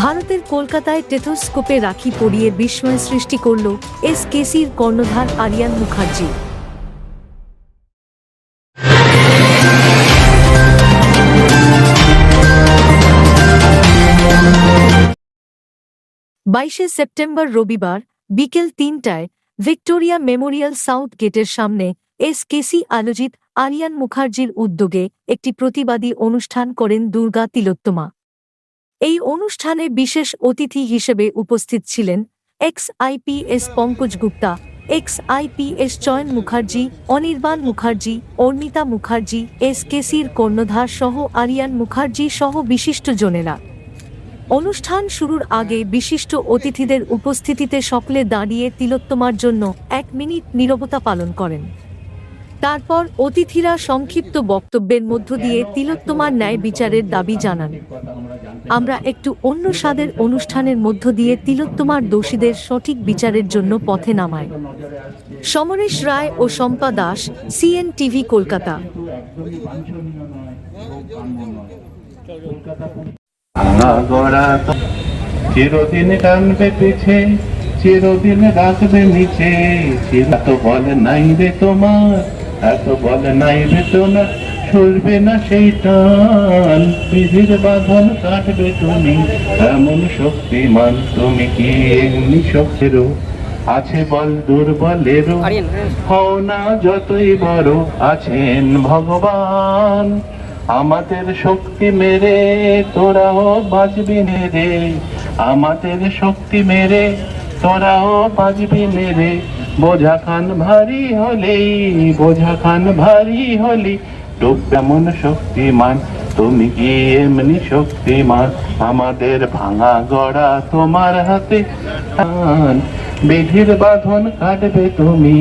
ভারতের কলকাতায় টেথোস্কোপে রাখি পরিয়ে বিস্ময় সৃষ্টি করল এস কেসির কর্ণধার আরিয়ান মুখার্জি। বাইশে সেপ্টেম্বর রবিবার বিকেল তিনটায় ভিক্টোরিয়া মেমোরিয়াল সাউথ গেটের সামনে এস কেসি আয়োজিত আরিয়ান মুখার্জির উদ্যোগে একটি প্রতিবাদী অনুষ্ঠান করেন দুর্গা তিলোত্তমা। এই অনুষ্ঠানে বিশেষ অতিথি হিসেবে উপস্থিত ছিলেন ex IPS Pankaj Gupta, ex IPS Chayan Mukherjee, Anirban Mukherjee, Arnita Mukherjee, S কেসির কর্ণধার সহ আরিয়ান মুখার্জি সহ বিশিষ্ট বিশিষ্টজনেরা অনুষ্ঠান শুরুর আগে বিশিষ্ট অতিথিদের উপস্থিতিতে সকলে দাঁড়িয়ে তিলোত্তমার জন্য এক মিনিট নীরবতা পালন করেন। তারপর অতিথিরা সংক্ষিপ্ত বক্তব্যের মধ্য দিয়ে তিলোত্তমার ন্যায় বিচারের দাবি জানান। আমরা একটু অন্য স্বাদের অনুষ্ঠানের মধ্য দিয়ে তিলোত্তমার দোষীদের সঠিক বিচারের জন্য পথে নামাই। সমরেশ রায় ও শম্পা দাস সিএন টিভি কলকাতা চিরদিন টানবে পিছে, চিরদিন রাখবে নিচে, চির তো বলে নাই রে তোমার। এত বলে নাই তোমার সরবে না সেই টান। বিধির বাঁধন কাটবে তুমি এমন শক্তিমান তুমি কি এমনি শক্তিরও? আছে বল দুর্বলেরও হও না যতই বড় আছেন ভগবান। আমাদের শক্তি মেরে তোরাও বাঁচবি নে রে। আমাদের শক্তি মেরে তোরাও বাঁচবি নে রে। বোঝা খান ভারী হলেই বোঝা খান ভারী হলি ডুব শক্তিমান, তুমি কি এমনি শক্তিমান? আমাদের ভাঙা গড়া তোমার হাতে। বিধির বাঁধন কাটবে তুমি।